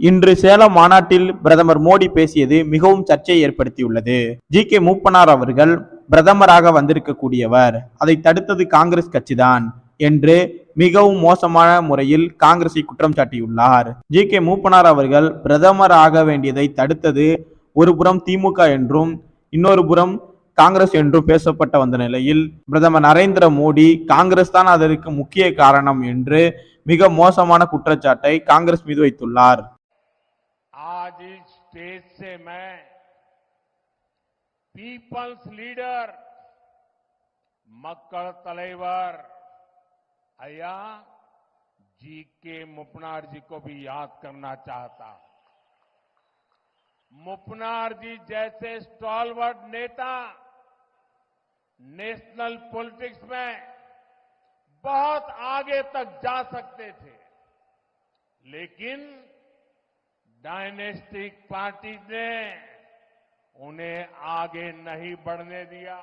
இன்று சேலம் மாநாட்டில் பிரதமர் மோடி பேசியது மிகவும் சர்ச்சையை ஏற்படுத்தியுள்ளது. ஜி. கே. மூப்பனார் அவர்கள் பிரதமராக வந்திருக்கக்கூடியவர். அதை தடுத்தது காங்கிரஸ் கட்சிதான் என்று மிகவும் மோசமான முறையில் காங்கிரஸை குற்றம் சாட்டியுள்ளார். ஜி. கே. மூப்பனார் அவர்கள் பிரதமர் ஆக வேண்டியதை தடுத்தது ஒரு புறம் திமுக என்றும் இன்னொரு புறம் காங்கிரஸ் என்றும் பேசப்பட்ட வந்த நிலையில் பிரதமர் நரேந்திர மோடி காங்கிரஸ் தான் அதற்கு முக்கிய காரணம் என்று மிக மோசமான குற்றச்சாட்டை காங்கிரஸ் மீது வைத்துள்ளார். आज इस स्टेज से मैं पीपल्स लीडर मक्कड़ तलेवर अया जी के मुपनार जी को भी याद करना चाहता हूँ। मुपनार जी जैसे स्टॉलवर्ड नेता नेशनल पॉलिटिक्स में बहुत आगे तक जा सकते थे। लेकिन डायनेस्टिक पार्टी ने उन्हें आगे नहीं बढ़ने दिया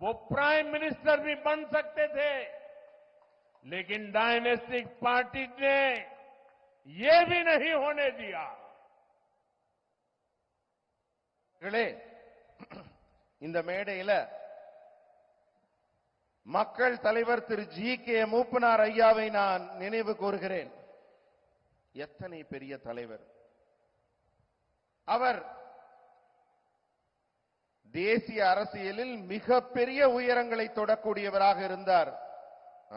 वो प्राइम मिनिस्टर भी बन सकते थे लेकिन डायनेस्टिक पार्टी ने ये भी नहीं होने दिया மக்களே இந்த மேடையில மக்கள் தலைவர் திரு ஜி கே மூப்பனார் ஐயாவை நான் நினைவு கூறுகிறேன் எத்தனை பெரிய தலைவர்? அவர் தேசிய அரசியலில் மிகப்பெரிய உயரங்களை தொடக்கூடியவராக இருந்தார்.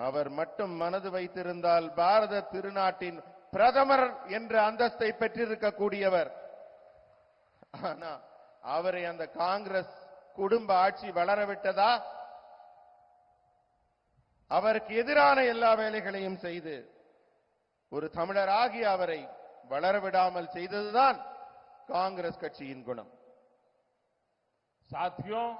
அவர் மட்டும் மனது வைத்திருந்தால் பாரத திருநாட்டின் பிரதமர் என்ற அந்தஸ்தை பெற்றிருக்கக்கூடியவர். ஆனா அவரை அந்த காங்கிரஸ் குடும்ப ஆட்சி வளரவிட்டதா அவருக்கு எதிரான எல்லா வேலைகளையும் செய்து ஒரு தமிழராகி அவரை வளரவிடாமல் செய்ததுதான் காங்கிரஸ் கட்சியின் குணம். சாத்தியம்